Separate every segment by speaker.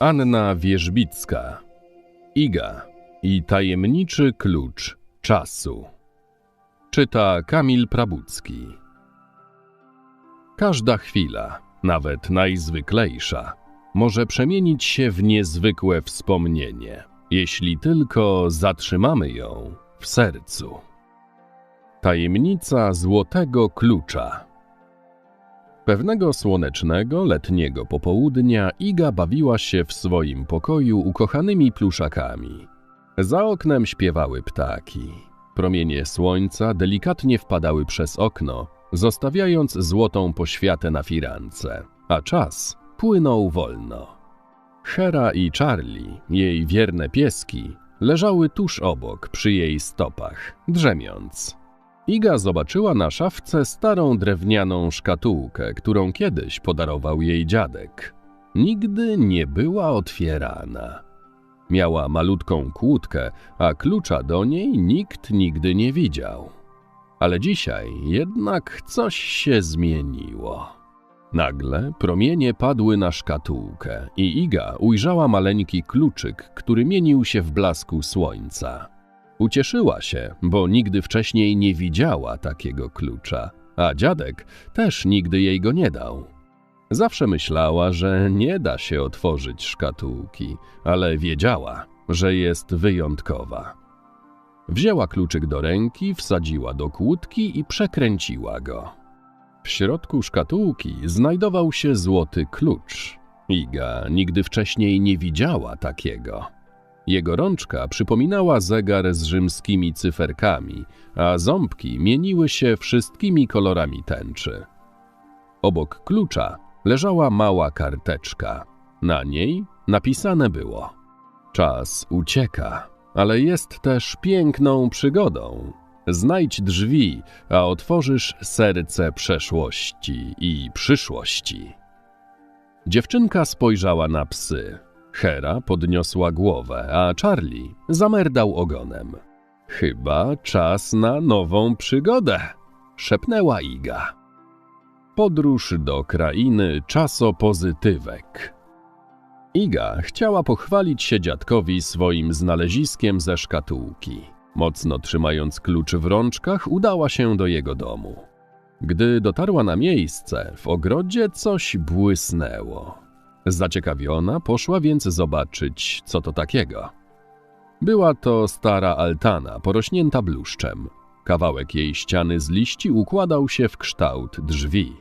Speaker 1: Anna Wierzbicka Iga i tajemniczy klucz czasu. Czyta Kamil Prabucki. Każda chwila, nawet najzwyklejsza, może przemienić się w niezwykłe wspomnienie, jeśli tylko zatrzymamy ją w sercu. Tajemnica złotego klucza. Pewnego słonecznego, letniego popołudnia Iga bawiła się w swoim pokoju ukochanymi pluszakami. Za oknem śpiewały ptaki. Promienie słońca delikatnie wpadały przez okno, zostawiając złotą poświatę na firance, a czas płynął wolno. Hera i Charlie, jej wierne pieski, leżały tuż obok, przy jej stopach, drzemiąc. Iga zobaczyła na szafce starą drewnianą szkatułkę, którą kiedyś podarował jej dziadek. Nigdy nie była otwierana. Miała malutką kłódkę, a klucza do niej nikt nigdy nie widział. Ale dzisiaj jednak coś się zmieniło. Nagle promienie padły na szkatułkę i Iga ujrzała maleńki kluczyk, który mienił się w blasku słońca. Ucieszyła się, bo nigdy wcześniej nie widziała takiego klucza, a dziadek też nigdy jej go nie dał. Zawsze myślała, że nie da się otworzyć szkatułki, ale wiedziała, że jest wyjątkowa. Wzięła kluczyk do ręki, wsadziła do kłódki i przekręciła go. W środku szkatułki znajdował się złoty klucz. Iga nigdy wcześniej nie widziała takiego. Jego rączka przypominała zegar z rzymskimi cyferkami, a ząbki mieniły się wszystkimi kolorami tęczy. Obok klucza leżała mała karteczka. Na niej napisane było: Czas ucieka, ale jest też piękną przygodą. Znajdź drzwi, a otworzysz serce przeszłości i przyszłości. Dziewczynka spojrzała na psy. Hera podniosła głowę, a Charlie zamerdał ogonem. Chyba czas na nową przygodę, szepnęła Iga. Podróż do krainy czasopozytywek. Iga chciała pochwalić się dziadkowi swoim znaleziskiem ze szkatułki. Mocno trzymając klucz w rączkach, udała się do jego domu. Gdy dotarła na miejsce, w ogrodzie coś błysnęło. Zaciekawiona poszła więc zobaczyć, co to takiego. Była to stara altana, porośnięta bluszczem. Kawałek jej ściany z liści układał się w kształt drzwi.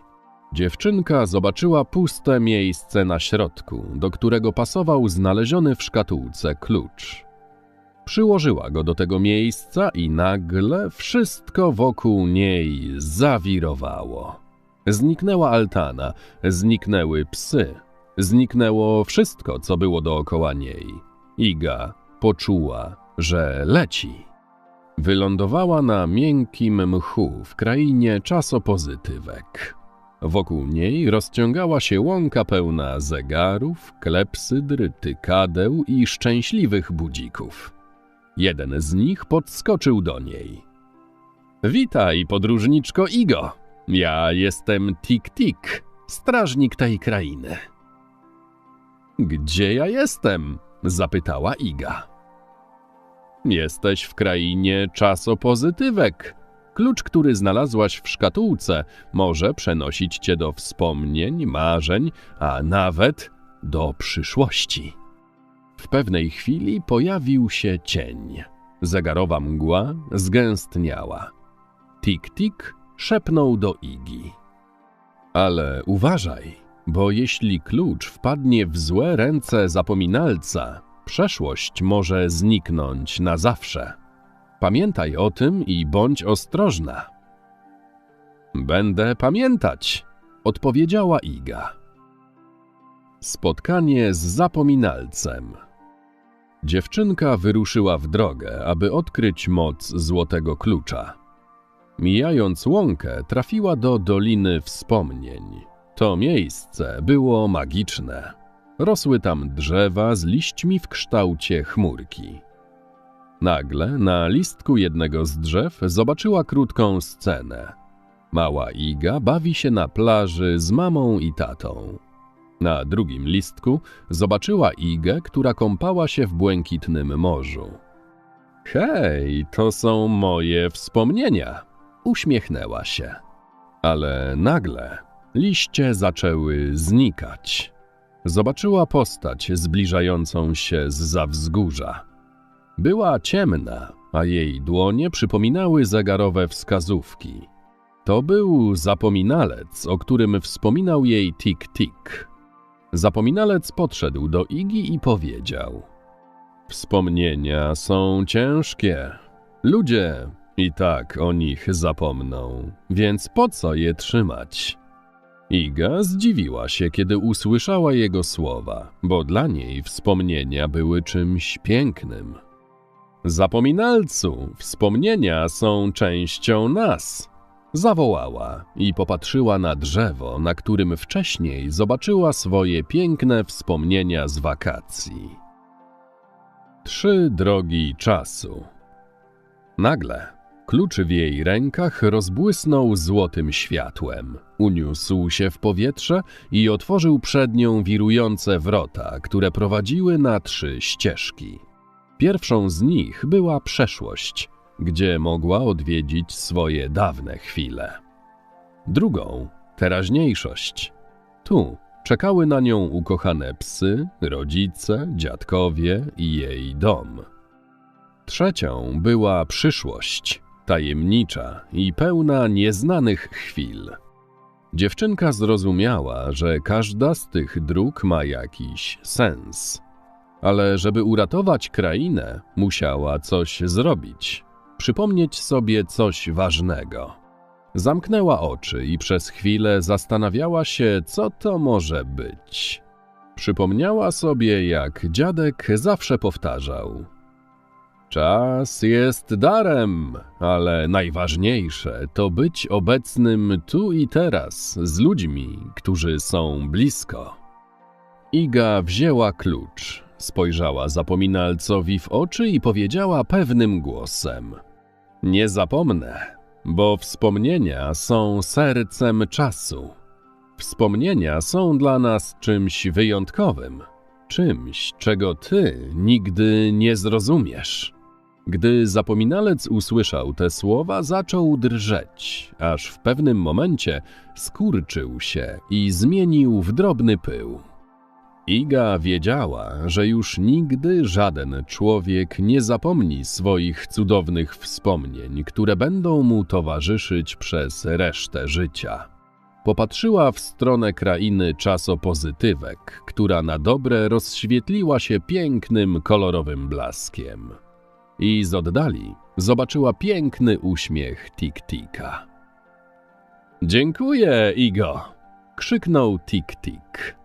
Speaker 1: Dziewczynka zobaczyła puste miejsce na środku, do którego pasował znaleziony w szkatułce klucz. Przyłożyła go do tego miejsca i nagle wszystko wokół niej zawirowało. Zniknęła altana, zniknęły psy, zniknęło wszystko, co było dookoła niej. Iga poczuła, że leci. Wylądowała na miękkim mchu w krainie czasopozytywek. Wokół niej rozciągała się łąka pełna zegarów, klepsydr, tykadeł i szczęśliwych budzików. Jeden z nich podskoczył do niej. Witaj, podróżniczko Igo. Ja jestem Tik-Tik, strażnik tej krainy. Gdzie ja jestem? zapytała Iga. Jesteś w krainie czasopozytywek. Klucz, który znalazłaś w szkatułce, może przenosić cię do wspomnień, marzeń, a nawet do przyszłości. W pewnej chwili pojawił się cień. Zegarowa mgła zgęstniała. Tik-tik szepnął do Igi. Ale uważaj, bo jeśli klucz wpadnie w złe ręce zapominalca, przeszłość może zniknąć na zawsze. Pamiętaj o tym i bądź ostrożna. Będę pamiętać, odpowiedziała Iga. Spotkanie z zapominalcem. Dziewczynka wyruszyła w drogę, aby odkryć moc złotego klucza. Mijając łąkę, trafiła do Doliny Wspomnień. To miejsce było magiczne. Rosły tam drzewa z liśćmi w kształcie chmurki. Nagle na listku jednego z drzew zobaczyła krótką scenę. Mała Iga bawi się na plaży z mamą i tatą. Na drugim listku zobaczyła Igę, która kąpała się w błękitnym morzu. Hej, to są moje wspomnienia. Uśmiechnęła się. Ale nagle liście zaczęły znikać. Zobaczyła postać zbliżającą się z za wzgórza. Była ciemna, a jej dłonie przypominały zegarowe wskazówki. To był zapominalec, o którym wspominał jej Tik-Tik. Zapominalec podszedł do Igi i powiedział: Wspomnienia są ciężkie. Ludzie i tak o nich zapomną, więc po co je trzymać? Iga zdziwiła się, kiedy usłyszała jego słowa, bo dla niej wspomnienia były czymś pięknym. Zapominalcu, wspomnienia są częścią nas. Zawołała i popatrzyła na drzewo, na którym wcześniej zobaczyła swoje piękne wspomnienia z wakacji. Trzy drogi czasu. Nagle klucz w jej rękach rozbłysnął złotym światłem. Uniósł się w powietrze i otworzył przed nią wirujące wrota, które prowadziły na trzy ścieżki. Pierwszą z nich była przeszłość, gdzie mogła odwiedzić swoje dawne chwile. Drugą teraźniejszość. Tu czekały na nią ukochane psy, rodzice, dziadkowie i jej dom. Trzecią była przyszłość, tajemnicza i pełna nieznanych chwil. Dziewczynka zrozumiała, że każda z tych dróg ma jakiś sens. Ale żeby uratować krainę, musiała coś zrobić, przypomnieć sobie coś ważnego. Zamknęła oczy i przez chwilę zastanawiała się, co to może być. Przypomniała sobie, jak dziadek zawsze powtarzał: Czas jest darem, ale najważniejsze to być obecnym tu i teraz z ludźmi, którzy są blisko. Iga wzięła klucz, spojrzała zapominalcowi w oczy i powiedziała pewnym głosem: Nie zapomnę, bo wspomnienia są sercem czasu. Wspomnienia są dla nas czymś wyjątkowym, czymś, czego ty nigdy nie zrozumiesz. Gdy zapominalec usłyszał te słowa, zaczął drżeć, aż w pewnym momencie skurczył się i zmienił w drobny pył. Iga wiedziała, że już nigdy żaden człowiek nie zapomni swoich cudownych wspomnień, które będą mu towarzyszyć przez resztę życia. Popatrzyła w stronę krainy czasopozytywek, która na dobre rozświetliła się pięknym, kolorowym blaskiem i z oddali zobaczyła piękny uśmiech Tik-Tika. Dziękuję, Igo! krzyknął Tik-Tik.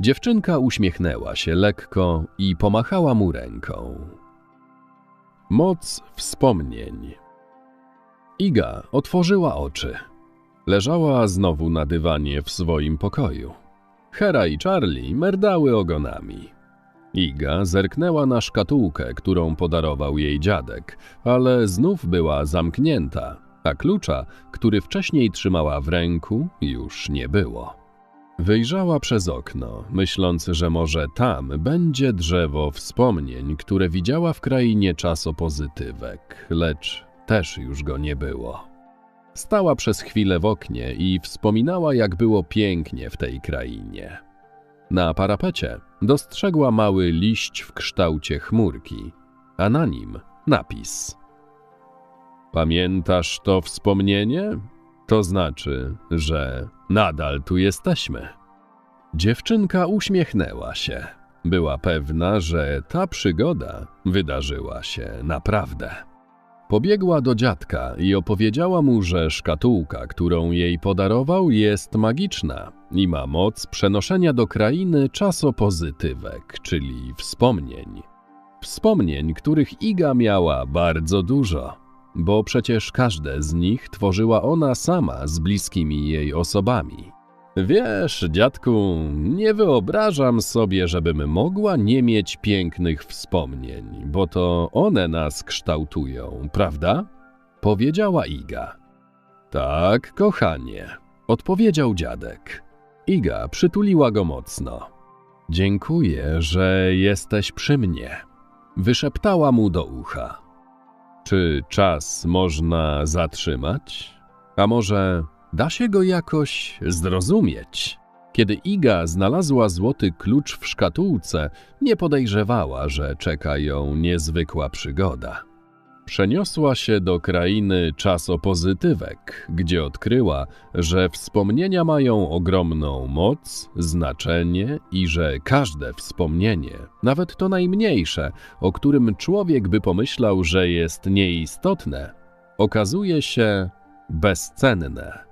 Speaker 1: Dziewczynka uśmiechnęła się lekko i pomachała mu ręką. Moc wspomnień. Iga otworzyła oczy. Leżała znowu na dywanie w swoim pokoju. Hera i Charlie merdały ogonami. Iga zerknęła na szkatułkę, którą podarował jej dziadek, ale znów była zamknięta, a klucza, który wcześniej trzymała w ręku, już nie było. Wyjrzała przez okno, myśląc, że może tam będzie drzewo wspomnień, które widziała w krainie czasopozytywek, lecz też już go nie było. Stała przez chwilę w oknie i wspominała, jak było pięknie w tej krainie. Na parapecie dostrzegła mały liść w kształcie chmurki, a na nim napis. Pamiętasz to wspomnienie? To znaczy, że nadal tu jesteśmy. Dziewczynka uśmiechnęła się. Była pewna, że ta przygoda wydarzyła się naprawdę. Pobiegła do dziadka i opowiedziała mu, że szkatułka, którą jej podarował, jest magiczna i ma moc przenoszenia do krainy czasopozytywek, czyli wspomnień. Wspomnień, których Iga miała bardzo dużo, bo przecież każde z nich tworzyła ona sama z bliskimi jej osobami. Wiesz, dziadku, nie wyobrażam sobie, żebym mogła nie mieć pięknych wspomnień, bo to one nas kształtują, prawda? Powiedziała Iga. Tak, kochanie, odpowiedział dziadek. Iga przytuliła go mocno. Dziękuję, że jesteś przy mnie. Wyszeptała mu do ucha. Czy czas można zatrzymać? A może da się go jakoś zrozumieć? Kiedy Iga znalazła złoty klucz w szkatułce, nie podejrzewała, że czeka ją niezwykła przygoda. Przeniosła się do krainy czasopozytywek, gdzie odkryła, że wspomnienia mają ogromną moc, znaczenie i że każde wspomnienie, nawet to najmniejsze, o którym człowiek by pomyślał, że jest nieistotne, okazuje się bezcenne.